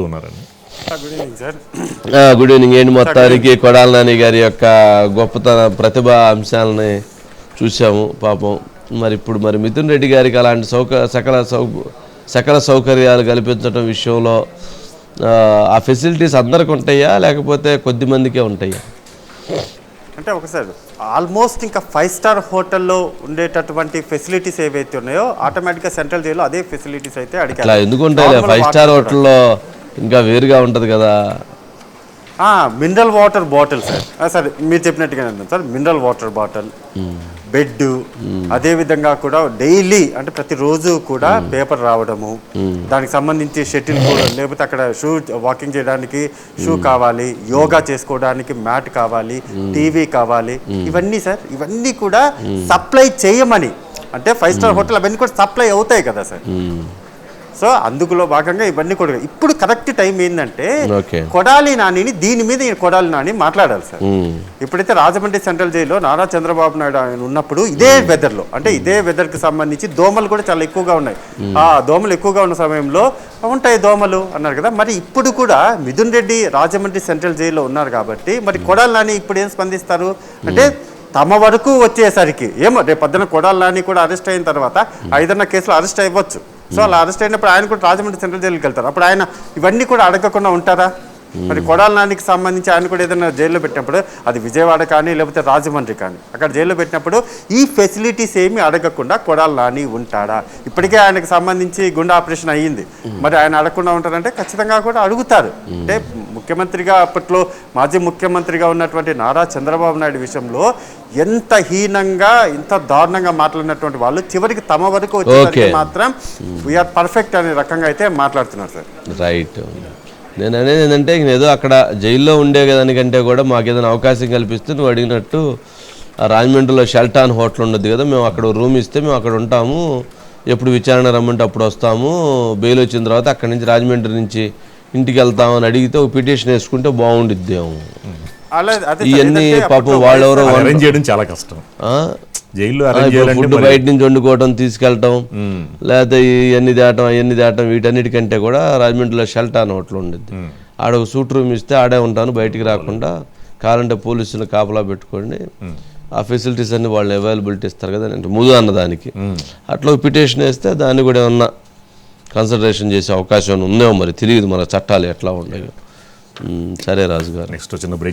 ఉన్నారండి good evening sir. ఆ, good evening. ఏంటి మొత్తానికి కొడాల నాని గారి యొక్క గొప్పతన ప్రతిభ అంశాలని చూసాము పాపం. మరి ఇప్పుడు మరి మిథున్ రెడ్డి గారికి అలాంటి సౌక సకల సౌ సకల సౌకర్యాలు కల్పించడం విషయంలో ఆ, ఫెసిలిటీస్ అందరికి ఉంటాయా? లేకపోతే కొద్ది మందికే ఉంటాయా? అంటే ఒకసారి ఆల్మోస్ట్ ఇంకా ఫైవ్ స్టార్ హోటల్లో ఉండేటటువంటి ఫెసిలిటీస్ ఏవైతే ఉన్నాయో ఆటోమేటిక్గా సెంట్రల్ జైల్లో అదే ఫెసిలిటీస్ అయితే అడిగారు. ఎందుకు ఉంటాయి? Normal ఫైవ్ స్టార్ హోటల్లో ఇంకా వేరుగా ఉంటుంది కదా. మినరల్ వాటర్ బాటిల్ సార్ సరే మీరు చెప్పినట్టుగానే sir mineral water bottle bed అదే విధంగా కూడా డైలీ అంటే ప్రతిరోజు కూడా పేపర్ రావడము దానికి సంబంధించి షటిల్ కూడా లేకపోతే అక్కడ షూ వాకింగ్ చేయడానికి షూ కావాలి యోగా చేసుకోవడానికి మ్యాట్ కావాలి టీవీ కావాలి ఇవన్నీ సార్ ఇవన్నీ కూడా సప్లై చేయమని అంటే ఫైవ్ స్టార్ హోటల్ అవన్నీ కూడా సప్లై అవుతాయి కదా సార్. సో అందులో భాగంగా ఇవన్నీ కూడా. ఇప్పుడు కరెక్ట్ టైం ఏంటంటే కొడాలి నానిని దీని మీద కొడాలి నాని మాట్లాడాలి సార్. ఇప్పుడైతే రాజమండ్రి సెంట్రల్ జైల్లో నారా చంద్రబాబు నాయుడు ఆయన ఉన్నప్పుడు ఇదే వెదర్లో అంటే ఇదే వెదర్కి సంబంధించి దోమలు కూడా చాలా ఎక్కువగా ఉన్నాయి. ఆ దోమలు ఎక్కువగా ఉన్న సమయంలో ఉంటాయి దోమలు అన్నారు కదా. మరి ఇప్పుడు కూడా మిథున్ రెడ్డి రాజమండ్రి సెంట్రల్ జైల్లో ఉన్నారు కాబట్టి మరి కొడాలి నాని ఇప్పుడు ఏం స్పందిస్తారు? అంటే తమ వరకు వచ్చేసరికి ఏమో రేపు పొద్దున కొడాలి నాని కూడా అరెస్ట్ అయిన తర్వాత ఐదన్న కేసులో అరెస్ట్ అవ్వచ్చు. సో అలా అరెస్ట్ అయినప్పుడు ఆయన కూడా రాజమండ్రి సెంట్రల్ జైలుకి వెళ్తారు. అప్పుడు ఆయన ఇవన్నీ కూడా అడగకుండా ఉంటారా? మరి కొడాల నానికి సంబంధించి ఆయన కూడా ఏదైనా జైల్లో పెట్టినప్పుడు అది విజయవాడ కానీ లేకపోతే రాజమండ్రి కానీ అక్కడ జైల్లో పెట్టినప్పుడు ఈ ఫెసిలిటీస్ ఏమి అడగకుండా కొడాల నాని ఉంటాడా? ఇప్పటికే ఆయనకు సంబంధించి గుండె ఆపరేషన్ అయ్యింది. మరి ఆయన అడగకుండా ఉంటారంటే ఖచ్చితంగా కూడా అడుగుతారు. అంటే ముఖ్యమంత్రిగా అప్పట్లో మాజీ ముఖ్యమంత్రిగా ఉన్నటువంటి నారా చంద్రబాబు నాయుడు విషయంలో ఎంత హీనంగా ఇంత దారుణంగా మాట్లాడినటువంటి వాళ్ళు చివరికి తమ వరకు వచ్చేసరికి. మాత్రం వీఆర్ పర్ఫెక్ట్ అనే రకంగా అయితే మాట్లాడుతున్నారు సార్. రైట్. నేను అనేది ఏంటంటే ఏదో అక్కడ జైల్లో ఉండే దానికంటే కూడా మాకు ఏదైనా అవకాశం కల్పిస్తే నువ్వు అడిగినట్టు ఆ రాజమండ్రిలో షెల్టాన్ హోటల్ ఉండదు కదా మేము అక్కడ రూమ్ ఇస్తే మేము అక్కడ ఉంటాము. ఎప్పుడు విచారణ రమ్మంటే అప్పుడు వస్తాము. బెయిల్ వచ్చిన తర్వాత అక్కడి నుంచి రాజమండ్రి నుంచి ఇంటికి వెళ్తామని అడిగితే ఒక పిటిషన్ వేసుకుంటే బాగుండిద్దేమో. ఇవన్నీ పాపం వాళ్ళెవరో చేయడం చాలా కష్టం. ఆ? జైల్లో ఫుడ్ బయట నుంచి వండుకోవటం తీసుకెళ్ళటం లేకపోతే ఇవన్నీ దాటం అవన్నీ దాటం వీటన్నిటికంటే కూడా రాజమండ్రిలో షెల్టాన్ హోటల్ ఉండేది. ఆడ ఒక సూట్ రూమ్ ఇస్తే ఆడే ఉంటాను బయటికి రాకుండా కావాలంటే పోలీసులు కాపలా పెట్టుకోండి ఆ ఫెసిలిటీస్ అన్ని వాళ్ళు అవైలబిలిటీ ఇస్తారు కదా అంటే ముందు అన్న దానికి. అట్లా పిటిషన్ వేస్తే దాన్ని కూడా ఏమన్నా కన్సిడరేషన్ చేసే అవకాశం ఉందేమో మరి తెలియదు మన చట్టాలు ఎట్లా ఉమ్, సరే రాజు గారు నెక్స్ట్ చిన్న బ్రేక్